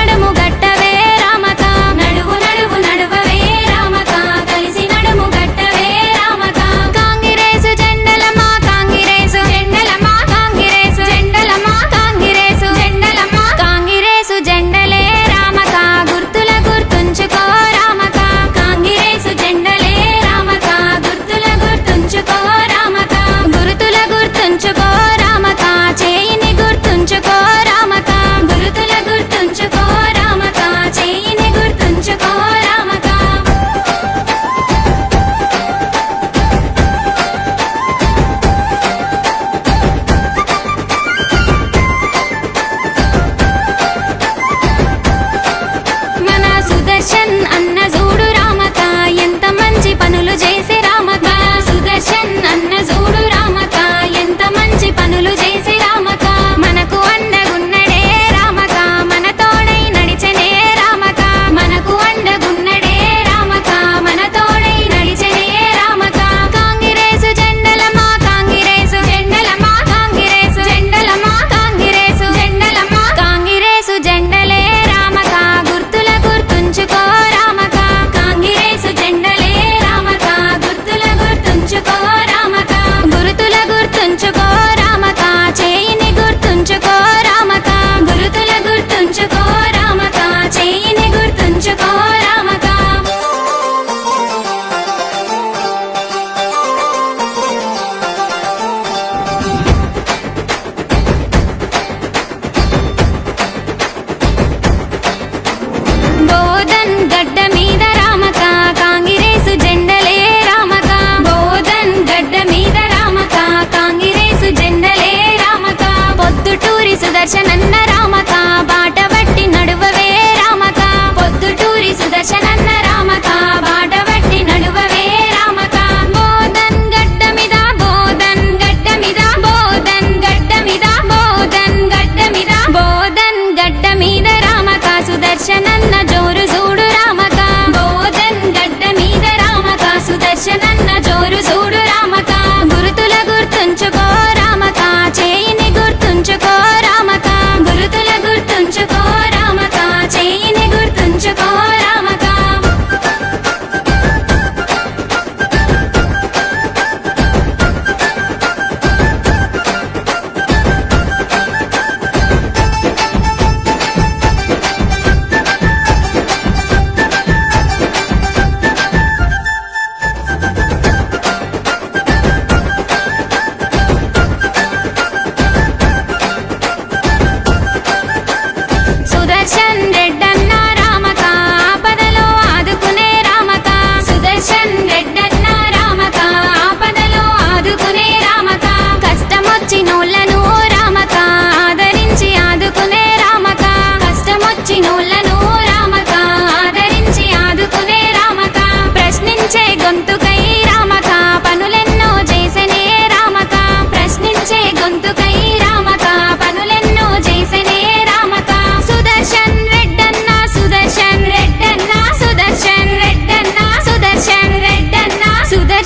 కన్నడము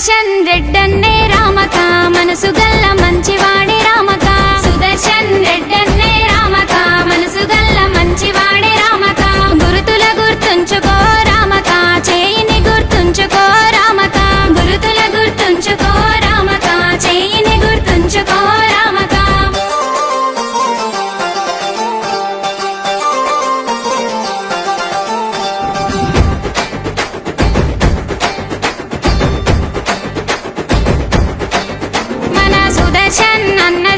సుదర్శన్ రెడ్డన్నే రామక మనసు గల్ల করেছেন নান্না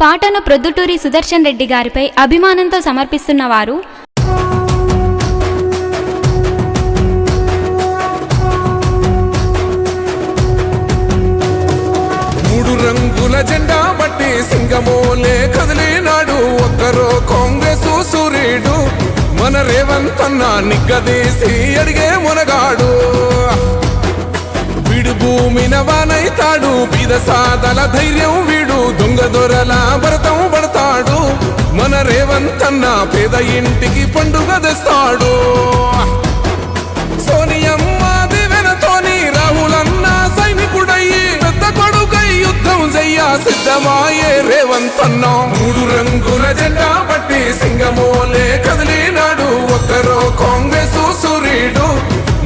పాటను ప్రొద్దుటూరి సుదర్శన్ రెడ్డి గారిపై అభిమానంతో సమర్పిస్తున్న వారు మూడు రంగుల జెండా బట్టి సింగమోలే కదిలినాడు. ఒక్కరో కాంగ్రెస్ సూర్యుడు మన రేవంత్ అన్న నిగ్గదీసి అడిగే మునగాడు. భూమిన వానైతాడు. బీద ధైర్యం వీడు. దొంగ దొరల భరతం పడతాడు. మన రేవంతన్న పేద ఇంటికి పండుగ తెస్తాడు. సోనియమ్మ దివెనతోని రాహులన్న సైనికుడయ్యి పెద్ద కొడుకై యుద్ధం చెయ్య సిద్ధమాయే రేవంతన్న. మూడు రంగుల జెండా పట్టి సింగమోలే కదిలినాడు. ఒక్కరో కాంగ్రెస్ సూర్యుడు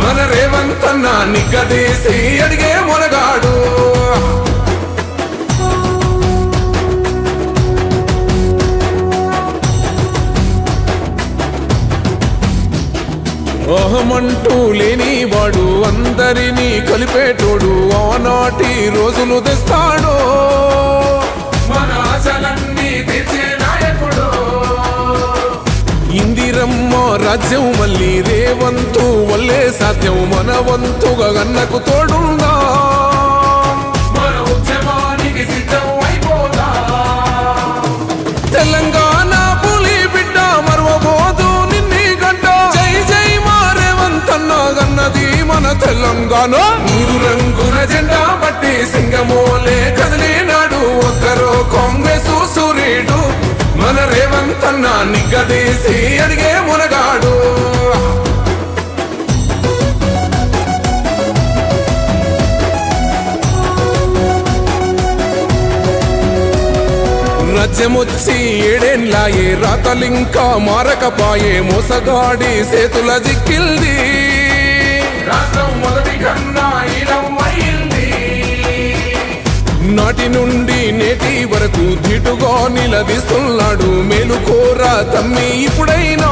మన రేవంతన్న నిగ్గదీసి అడిగే మొనగాడు. అహమంటూ లేని వాడు అందరినీ కలిపేటోడు ఆనాటి రోజులు తెస్తాడు. మన ఆశలన్నీ తెచ్చి రమ్మ రాజ్యం మళ్ళీ రేవంతు వల్లే సాధ్యం మన వంతుగా గన్నకు తోడుందా? తెలంగాణ పులి బిడ్డ మరవబోదు నిన్ని గంట. జై జై మారేవంతన్న గన్నది మన తెలంగాణ. మూడు రంగుల జెండా బట్టి సింగమోలే కదిలినాడు. ఒక్కరో కాంగ్రెస్ సూర్యుడు మన రేవంతన్న నిగ్గదీసి అడిగే మునగాడు. రాజ్యమొచ్చి ఏడేన్లాయే రాతలింకా మారకపాయే మోసగాడి సేతుల జిక్కిల్ది. రాష్ట్రం మొదటి కన్నా నాటి నుండి నేటి వరకు ధీటుగా నిలదీస్తున్నాడు మేలుకోరా తమ్మి ఇప్పుడైనా.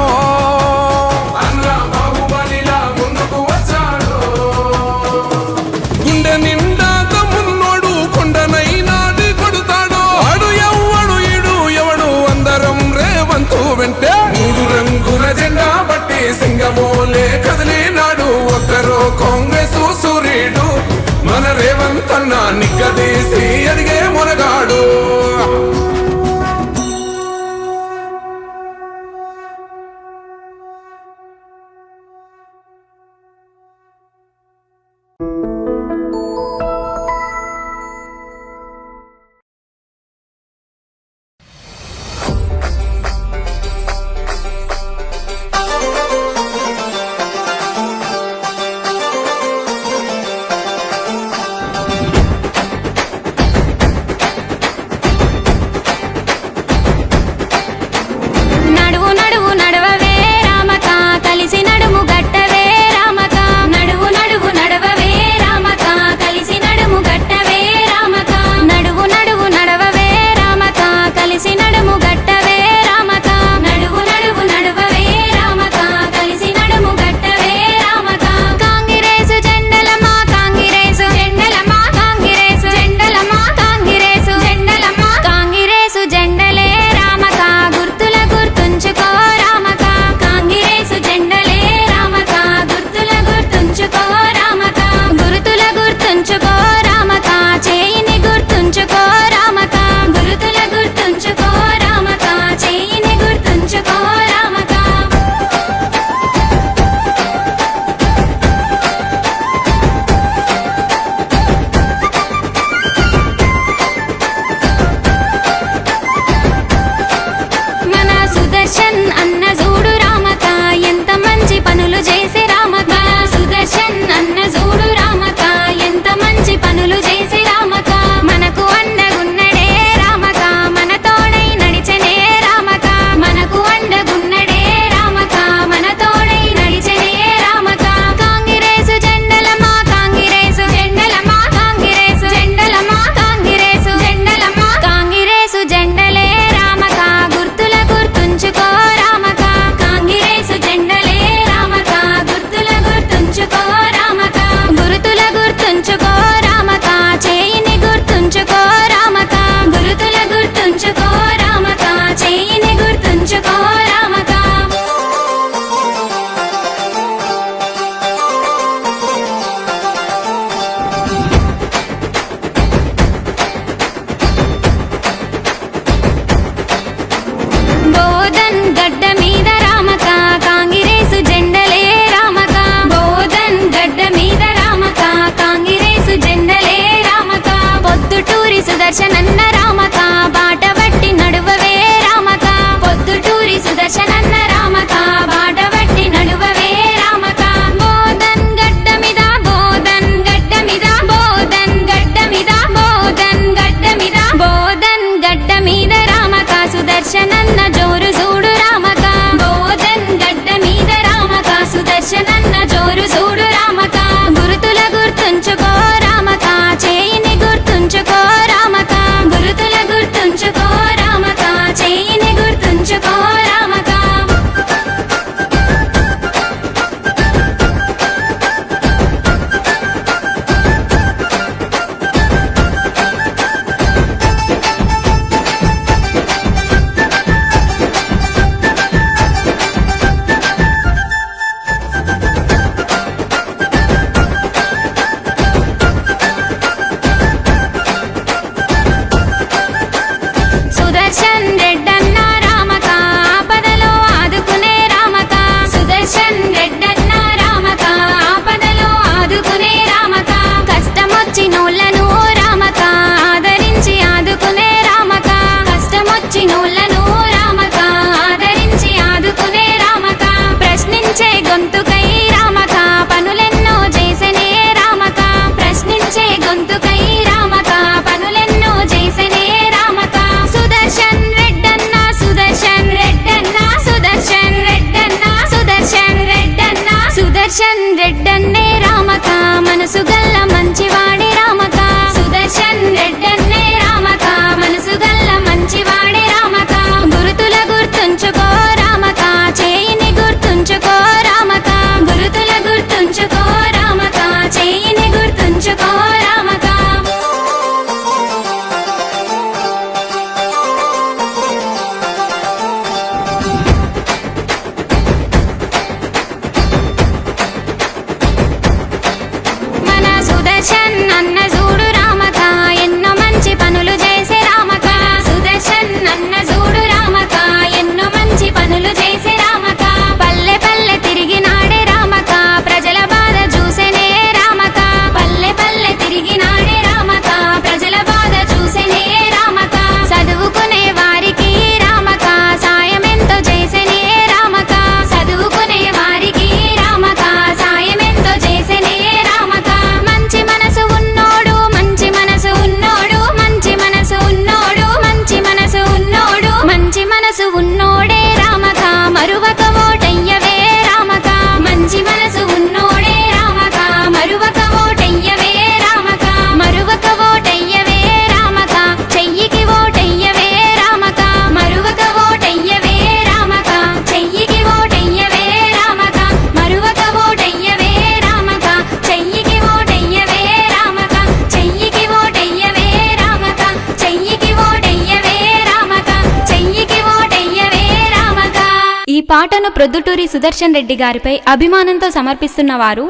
పాటను ప్రొద్దుటూరి సుదర్శన్ రెడ్డి గారిపై అభిమానంతో సమర్పిస్తున్న వారు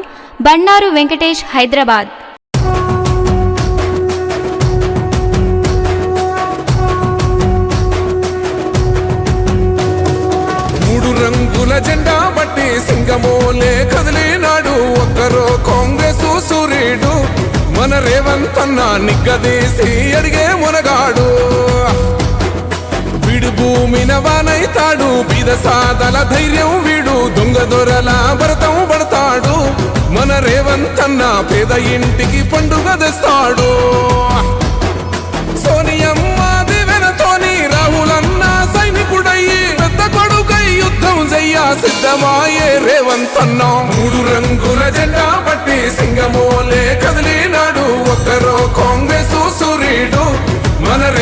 బండారు వెంకటేష్ హైదరాబాద్. మూడు రంగుల జెండా బట్టి సింగమోలే కదిలినాడు. ఒక్కరో కాంగ్రెస్ సూర్యుడు మన రేవంత్ అన్న నిగ్గదీసి అడిగే మునగాడు. విడు భూమిన పడతాడు పీద సాదల ధైర్యం వీడు దొంగ దొరల భరతం పడతాడు. మన రేవంతన్నా పేద ఇంటికి పండుగ తెస్తాడు. సోనియమ్మ దివెనతోని రాహులన్న యుద్ధం మూడు రంగుల జెండా పట్టి సింగమోలే కదిలినాడు. ఒకరో కాంగ్రెస్ సూర్యుడు మన